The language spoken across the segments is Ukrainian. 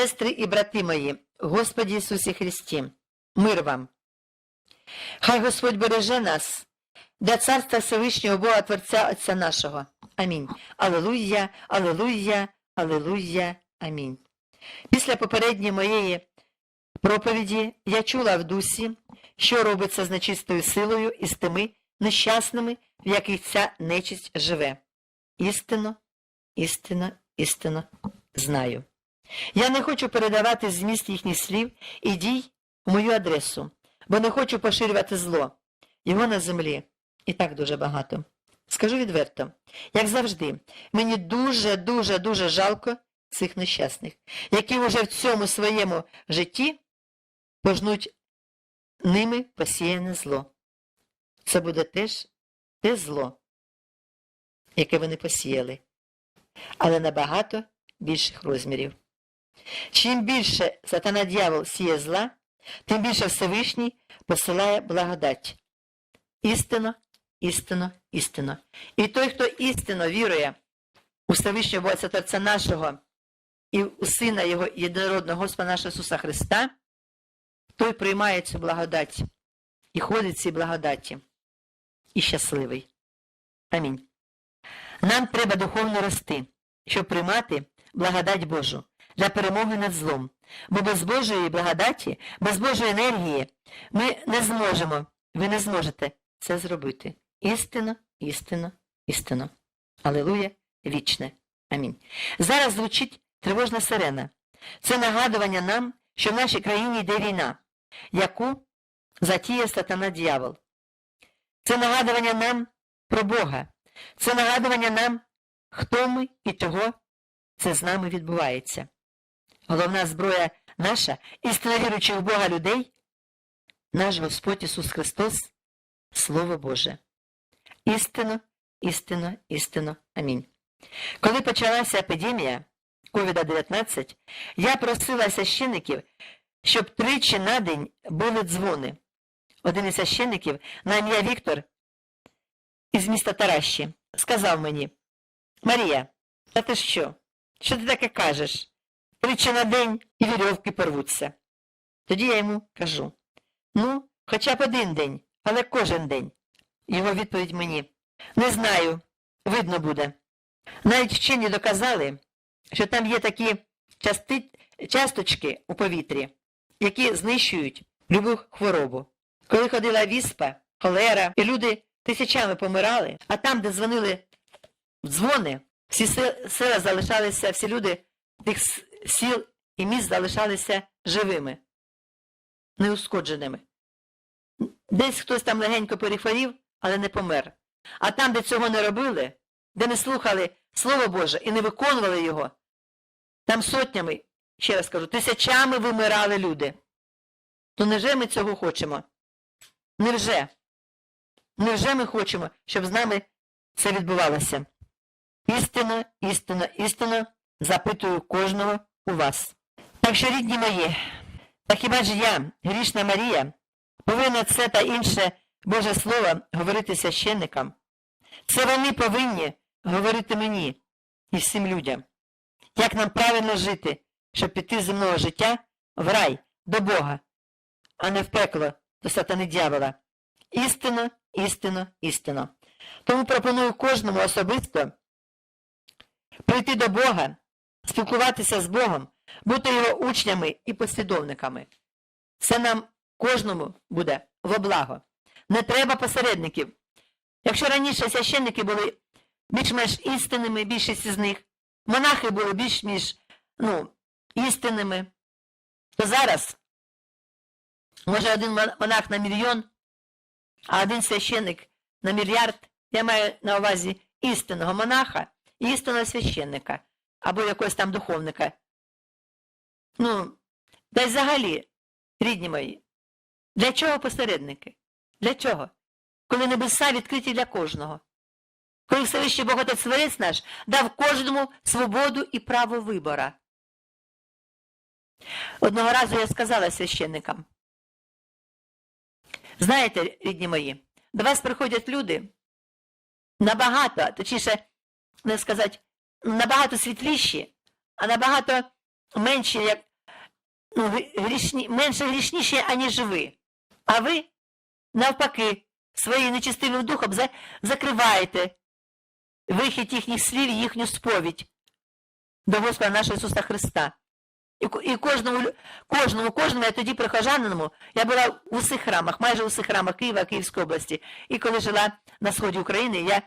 сестри і брати мої, Господі Ісусі Христі, мир вам. Хай Господь береже нас для царства Всевишнього Бога Творця Отця нашого. Амінь. Алелуя, алелуя, алелуя, амінь. Після попередньої моєї проповіді я чула в дусі, що робиться з нечистою силою і з тими нещасними, в яких ця нечисть живе. Істинно, істинно, істинно знаю. Я не хочу передавати зміст їхніх слів і дій в мою адресу, бо не хочу поширювати зло. Його на землі і так дуже багато. Скажу відверто, як завжди, мені дуже, дуже, дуже жалко цих нещасних, які вже в цьому своєму житті пожнуть ними посіяне зло. Це буде теж те зло, яке вони посіяли, але набагато більших розмірів. Чим більше сатана дьявол сіє зла, тим більше Всевишній посилає благодать. Істинно, істинно, істинно. І той, хто істинно вірує у Всевишнього Бога Творця нашого і у Сина Його єдинородного Господа нашого Ісуса Христа, той приймає цю благодать і ходить в цій благодаті. І щасливий. Амінь. Нам треба духовно рости, щоб приймати благодать Божу для перемоги над злом. Бо без Божої благодаті, без Божої енергії ми не зможемо, ви не зможете це зробити. Істинно, істинно, істинно. Алілуя, вічне. Амінь. Зараз звучить тривожна сирена. Це нагадування нам, що в нашій країні йде війна, яку затіє сатана дьявол. Це нагадування нам про Бога. Це нагадування нам, хто ми і чого це з нами відбувається. Головна зброя наша, істинно віруючих в Бога людей, наш Господь Ісус Христос, Слово Боже. Істинно, істинно, істинно. Амінь. Коли почалася епідемія COVID-19, я просила священиків, щоб тричі на день були дзвони. Один із священиків на ім'я Віктор із міста Таращі сказав мені, Марія, а ти що? Що ти таке кажеш? Тричі на день і вірьовки порвуться. Тоді я йому кажу, ну, хоча б один день, але кожен день. Його відповідь мені, не знаю, видно буде. Навіть вчені доказали, що там є такі части... часточки у повітрі, які знищують любу хворобу. Коли ходила віспа, холера, і люди тисячами помирали, а там, де дзвонили дзвони, всі се- села залишалися, всі люди тих сіл і міст залишалися живими, неушкодженими. Десь хтось там легенько перехворів, але не помер. А там, де цього не робили, де не слухали Слово Боже і не виконували його, там сотнями, ще раз кажу, тисячами вимирали люди. То невже ми цього хочемо? Невже? Невже ми хочемо, щоб з нами це відбувалося? Істинно, істинно, істинно запитую кожного у вас. Так що, рідні мої, та хіба ж я, грішна Марія, повинна це та інше Боже Слово говорити священникам? Це вони повинні говорити мені і всім людям. Як нам правильно жити, щоб піти з земного життя в рай до Бога, а не в пекло до сатани дьявола. Істинно, істинно, істинно. Тому пропоную кожному особисто прийти до Бога, спілкуватися з Богом, бути його учнями і послідовниками. Це нам кожному буде во благо. Не треба посередників. Якщо раніше священники були більш-менш істинними, більшість з них, монахи були більш-менш ну, істинними, то зараз може один монах на мільйон, а один священник на мільярд. Я маю на увазі істинного монаха і істинного священника або якогось там духовника. Ну, та й взагалі, рідні мої, для чого посередники? Для чого? Коли небеса відкриті для кожного. Коли Всевищий Бог Отець Творець наш дав кожному свободу і право вибора. Одного разу я сказала священникам, знаєте, рідні мої, до вас приходять люди набагато, точніше, не сказати, набагато світліші, а набагато менші, як ну, грішні, менше грішніші, аніж ви. А ви, навпаки, своїм нечистивим духом за, закриваєте вихід їхніх слів і їхню сповідь до Господа нашого Ісуса Христа. І, і кожному, кожному, кожному, я тоді прихожаниному, я була в усіх храмах, майже в усіх храмах Києва, Київської області. І коли жила на сході України, я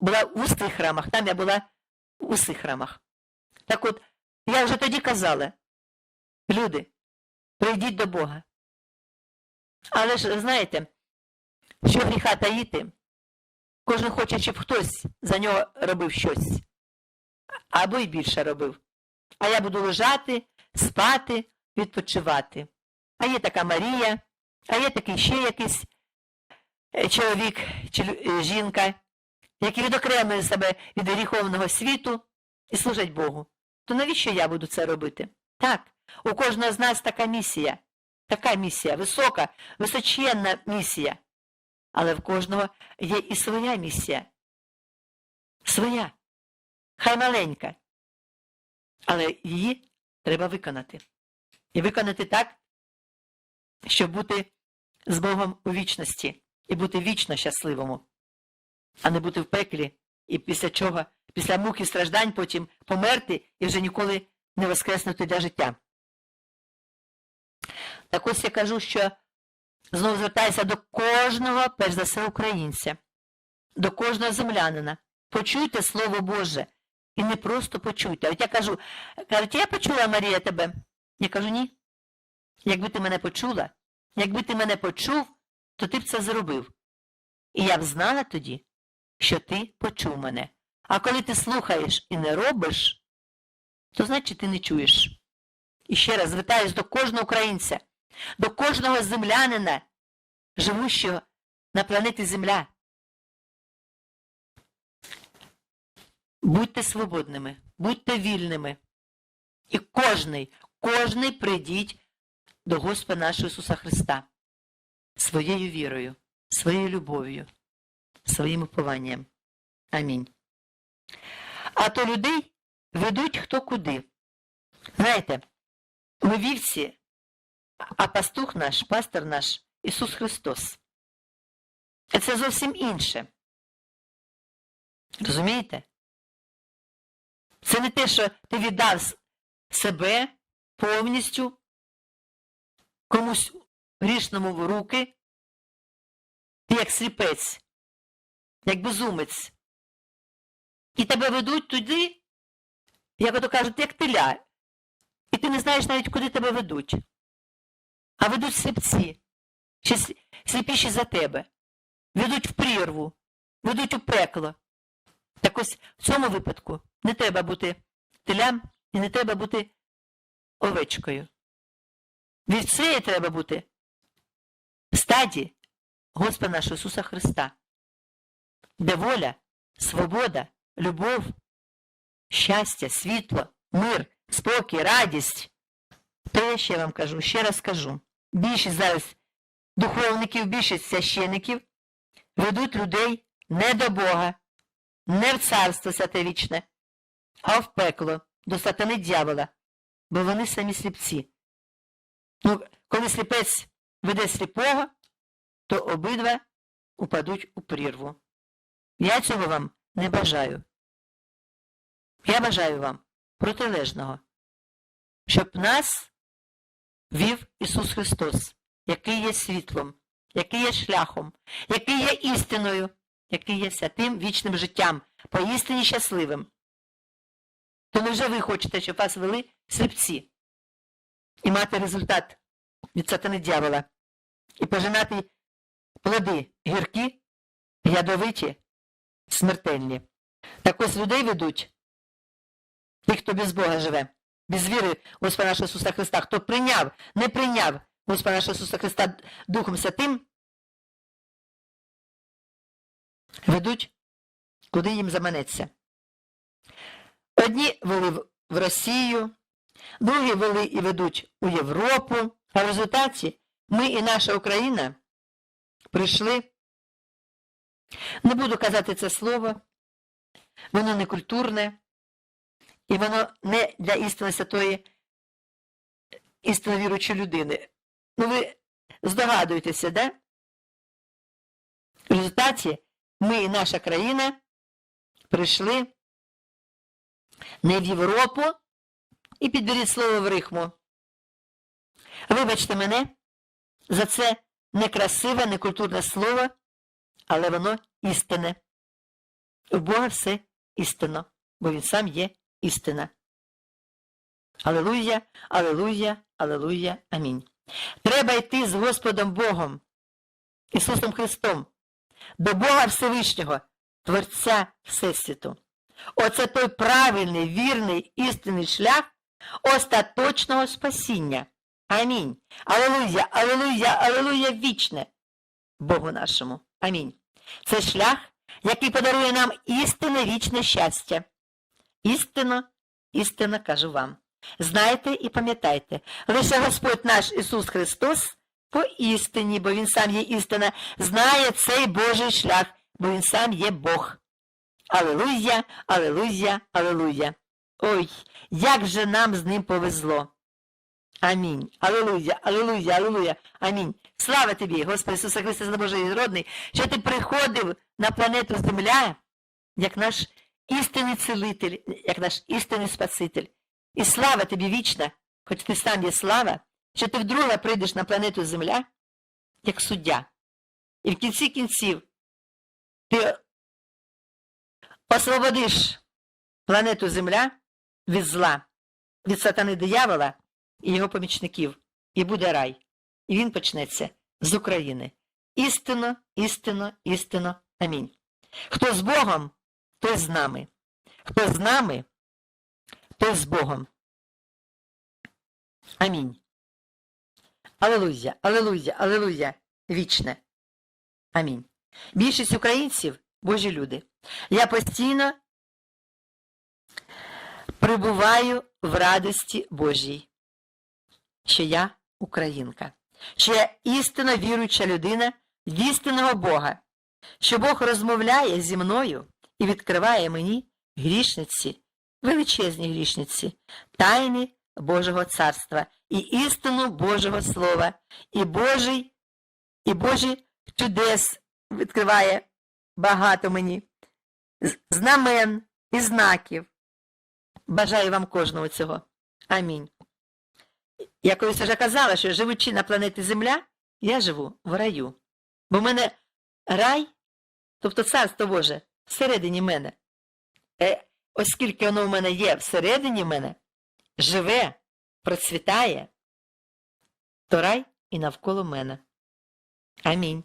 була в усіх храмах, там я була в усіх храмах. Так от, я вже тоді казала, люди, прийдіть до Бога. Але ж, знаєте, що гріха таїти, кожен хоче, щоб хтось за нього робив щось, або й більше робив. А я буду лежати, спати, відпочивати. А є така Марія, а є такий ще якийсь е, чоловік чи е, жінка, які відокремили себе від гріховного світу і служать Богу. То навіщо я буду це робити? Так, у кожного з нас така місія, така місія, висока, височенна місія. Але в кожного є і своя місія. Своя. Хай маленька. Але її треба виконати. І виконати так, щоб бути з Богом у вічності і бути вічно щасливому, а не бути в пеклі і після чого, після мук і страждань потім померти і вже ніколи не воскреснути для життя. Так ось я кажу, що знову звертаюся до кожного, перш за все, українця, до кожного землянина. Почуйте Слово Боже. І не просто почуйте. От я кажу, кажуть, я почула, Марія, тебе. Я кажу, ні. Якби ти мене почула, якби ти мене почув, то ти б це зробив. І я б знала тоді, що ти почув мене. А коли ти слухаєш і не робиш, то значить ти не чуєш. І ще раз звертаюсь до кожного українця, до кожного землянина, живущого на планеті Земля. Будьте свободними, будьте вільними. І кожний, кожний прийдіть до Господа нашого Ісуса Христа своєю вірою, своєю любов'ю, своїм упованням. Амінь. А то людей ведуть хто куди. Знаєте, ми вівці, а пастух наш, пастор наш Ісус Христос. Це зовсім інше. Розумієте? Це не те, що ти віддав себе повністю комусь грішному в руки, ти як сліпець, як безумець. І тебе ведуть туди, як ото кажуть, як теля. І ти не знаєш навіть, куди тебе ведуть. А ведуть сліпці, чи сліпіші за тебе. Ведуть в прірву, ведуть у пекло. Так ось в цьому випадку не треба бути телям і не треба бути овечкою. Від цієї треба бути в стаді Господа нашого Ісуса Христа, де воля, свобода, любов, щастя, світло, мир, спокій, радість. То я ще вам кажу, ще раз кажу. Більшість зараз духовників, більшість священиків ведуть людей не до Бога, не в царство святе вічне, а в пекло, до сатани дьявола, бо вони самі сліпці. Ну, коли сліпець веде сліпого, то обидва упадуть у прірву. Я цього вам не бажаю. Я бажаю вам протилежного, щоб нас вів Ісус Христос, який є світлом, який є шляхом, який є істиною, який є святим вічним життям, поістині щасливим. То невже ви хочете, щоб вас вели сліпці і мати результат від сатани дьявола, і пожинати плоди гіркі, ядовиті, смертельні. Так ось людей ведуть, тих, хто без Бога живе, без віри Господа нашого Ісуса Христа, хто прийняв, не прийняв Господа нашого Ісуса Христа Духом Святим, ведуть, куди їм заманеться. Одні вели в Росію, другі вели і ведуть у Європу, а в результаті ми і наша Україна прийшли. Не буду казати це слово, воно не культурне, і воно не для істини святої істинно віруючої людини. Ну, ви здогадуєтеся, да? В результаті ми і наша країна прийшли не в Європу і підберіть слово в рихму. Вибачте мене за це некрасиве, некультурне слово, але воно істинне. У Бога все істинно, бо Він сам є істина. Алелуя, алелуя, алелуя, амінь. Треба йти з Господом Богом, Ісусом Христом, до Бога Всевишнього, Творця Всесвіту. Оце той правильний, вірний, істинний шлях остаточного спасіння. Амінь. Алелуя, алелуя, алелуя вічне Богу нашому. Амінь. Це шлях, який подарує нам істинне вічне щастя. Істинно, істинно кажу вам. Знайте і пам'ятайте, лише Господь наш Ісус Христос по істині, бо Він сам є істина, знає цей Божий шлях, бо Він сам є Бог. Алелуя, алелуя, алелуя. Ой, як же нам з ним повезло. Амінь. Алелуя, алелуя, алелуя. Амінь. Слава тобі, Господи Ісуса Христа, за Божий родний, що ти приходив на планету Земля, як наш істинний цілитель, як наш істинний Спаситель. І слава тобі вічна, хоч ти сам є слава, що ти вдруге прийдеш на планету Земля, як суддя. І в кінці кінців ти освободиш планету Земля від зла, від сатани диявола і його помічників, і буде рай. І він почнеться з України. Істинно, істинно, істинно. Амінь. Хто з Богом, той з нами. Хто з нами, той з Богом. Амінь. Алелуя, алелуя, алелуя, вічне. Амінь. Більшість українців Божі люди. Я постійно прибуваю в радості Божій, що я українка, що я істинно віруюча людина в істинного Бога, що Бог розмовляє зі мною і відкриває мені грішниці, величезні грішниці, тайни Божого царства і істину Божого Слова, і Божий, і Божий чудес відкриває багато мені, знамен і знаків. Бажаю вам кожного цього. Амінь. Я колись вже казала, що живучи на планеті Земля, я живу в раю. Бо в мене рай, тобто царство Боже, всередині мене. Е, оскільки воно в мене є всередині мене, живе, процвітає, то рай і навколо мене. Амінь.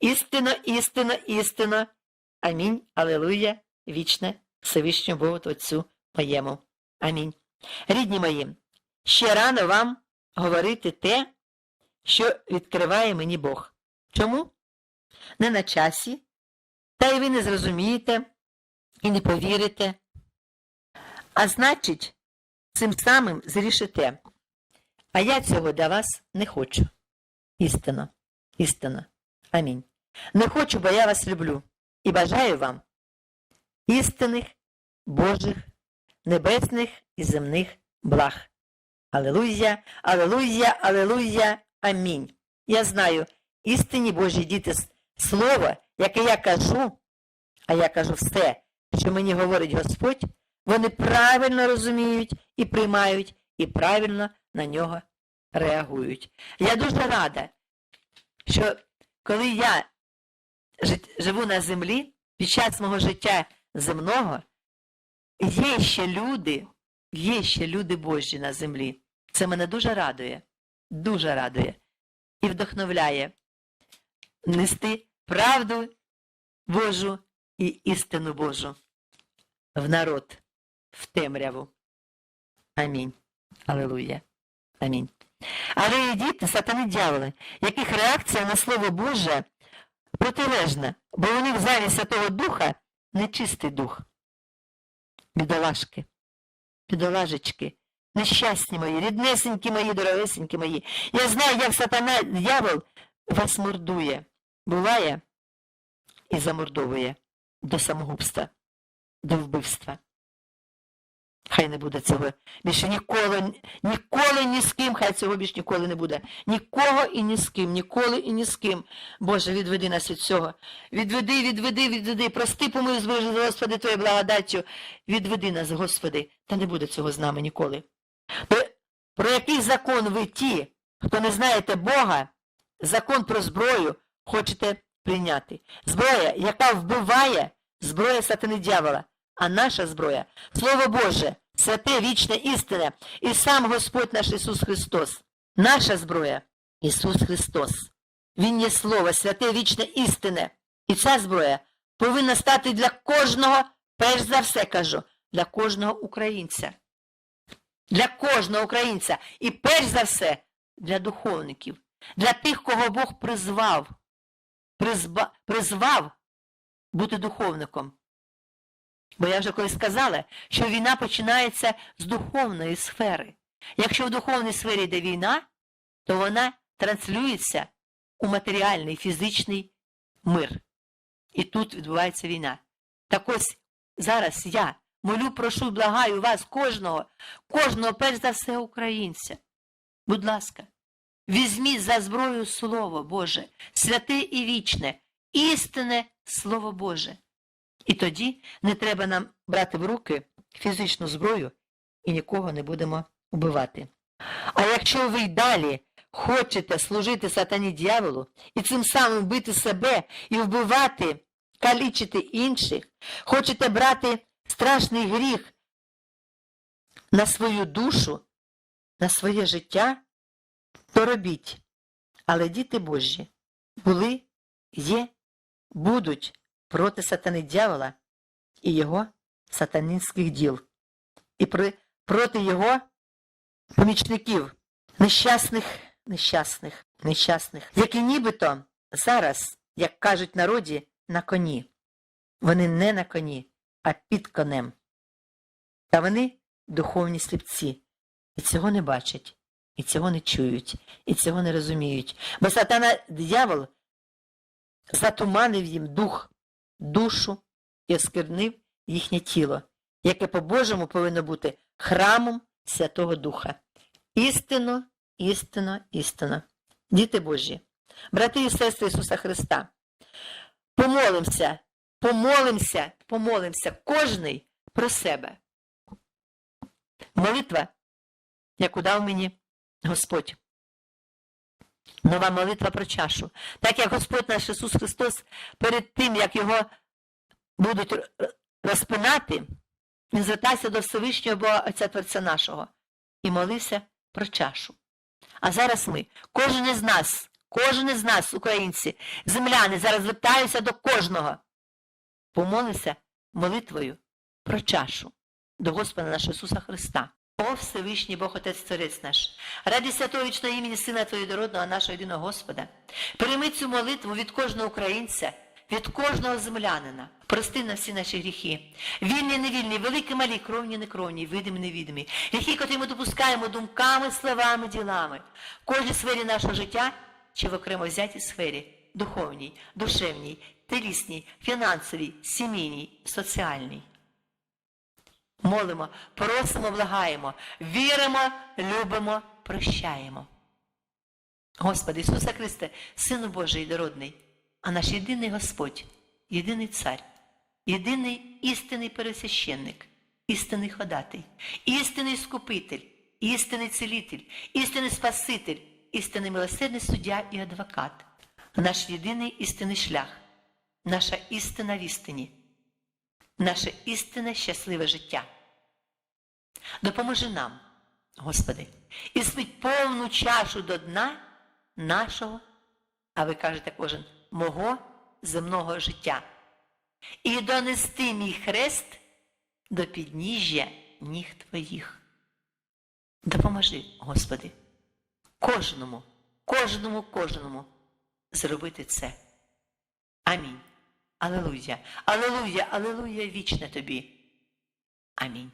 Істинно, істинно, істинно. Амінь. Алелуя. Вічне Всевишньому Богу Отцю моєму. Амінь. Рідні мої, ще рано вам говорити те, що відкриває мені Бог. Чому? Не на часі, та й ви не зрозумієте і не повірите. А значить, цим самим зрішите. А я цього для вас не хочу. Істина, істина. Амінь. Не хочу, бо я вас люблю і бажаю вам істинних, Божих, небесних і земних благ. Алелуя, алелуя, алелуя, амінь. Я знаю, істинні Божі діти слово, яке я кажу, а я кажу все, що мені говорить Господь, вони правильно розуміють і приймають, і правильно на нього реагують. Я дуже рада, що коли я живу на землі, під час мого життя земного, є ще люди, є ще люди Божі на землі. Це мене дуже радує, дуже радує і вдохновляє нести правду Божу і істину Божу в народ, в темряву. Амінь. Алілуя. Амінь. Але є діти, сатани дьяволи, яких реакція на Слово Боже протилежна, бо у них замість Святого Духа нечистий дух. Бідолашки, бідолажечки, нещасні мої, ріднесенькі мої, дорогесенькі мої. Я знаю, як сатана дьявол вас мордує, буває і замордовує до самогубства, до вбивства. Хай не буде цього. Більше ніколи, ніколи ні з ким, хай цього більше ніколи не буде. Нікого і ні з ким, ніколи і ні з ким. Боже, відведи нас від цього. Відведи, відведи, відведи. Прости, помилуй, Господи, Твоєю благодаттю. Відведи нас, Господи, та не буде цього з нами ніколи. Про, який закон ви ті, хто не знаєте Бога, закон про зброю хочете прийняти? Зброя, яка вбиває, зброя сатани дьявола. А наша зброя Слово Боже, святе, вічне, істине, і сам Господь наш Ісус Христос. Наша зброя Ісус Христос. Він є Слово, святе, вічне, істине. І ця зброя повинна стати для кожного, перш за все кажу, для кожного українця. Для кожного українця. І перш за все для духовників, для тих, кого Бог призвав, призба, призвав бути духовником. Бо я вже колись сказала, що війна починається з духовної сфери. Якщо в духовній сфері йде війна, то вона транслюється у матеріальний фізичний мир. І тут відбувається війна. Так ось зараз я молю, прошу, благаю вас, кожного, кожного, перш за все, українця. Будь ласка, візьміть за зброю Слово Боже, святе і вічне, істинне Слово Боже. І тоді не треба нам брати в руки фізичну зброю і нікого не будемо вбивати. А якщо ви й далі хочете служити сатані дьяволу і цим самим бити себе і вбивати, калічити інших, хочете брати страшний гріх на свою душу, на своє життя, то робіть. Але діти Божі були, є, будуть проти сатани дьявола і його сатанинських діл, і при, проти його помічників, нещасних, нещасних, нещасних, які нібито зараз, як кажуть народі, на коні. Вони не на коні, а під конем. Та вони духовні сліпці, і цього не бачать, і цього не чують, і цього не розуміють. Бо сатана дьявол затуманив їм дух душу і осквернив їхнє тіло, яке по-божому повинно бути храмом Святого Духа. Істинно, істинно, істинно. Діти Божі, брати і сестри Ісуса Христа, помолимося, помолимося, помолимося кожний про себе. Молитва, яку дав мені Господь. Нова молитва про чашу. Так як Господь наш Ісус Христос перед тим, як його будуть розпинати, він звертався до Всевишнього Бога Отця Творця нашого і молився про чашу. А зараз ми, кожен із нас, кожен із нас, українці, земляни, зараз звертаюся до кожного. Помолися молитвою про чашу до Господа нашого Ісуса Христа. О Всевишній Бог Отець Творець наш, раді святого вічного імені Сина Твого Дородного, нашого єдиного Господа, прийми цю молитву від кожного українця, від кожного землянина. Прости на всі наші гріхи. Вільні, невільні, великі, малі, кровні, некровні, видимі, невидимі. Гріхи, котрі ми допускаємо думками, словами, ділами. В кожній сфері нашого життя чи в окремо взятій сфері духовній, душевній, телісній, фінансовій, сімейній, соціальній. Молимо, просимо, благаємо, віримо, любимо, прощаємо. Господи Ісуса Христе, Сину Божий дородний, а наш єдиний Господь, єдиний Цар, єдиний істинний пересвященник, істинний ходатий, істинний скупитель, істинний целитель, істинний Спаситель, істинний милосердний суддя і адвокат, наш єдиний істинний шлях, наша істина в істині, наше істинне щасливе життя. Допоможи нам, Господи, і смить повну чашу до дна нашого, а ви кажете кожен, мого земного життя, і донести мій хрест до підніжжя ніг Твоїх. Допоможи, Господи, кожному, кожному, кожному зробити це. Амінь. Алелуя, Алелуя, Алелуя, вічне тобі. Амінь.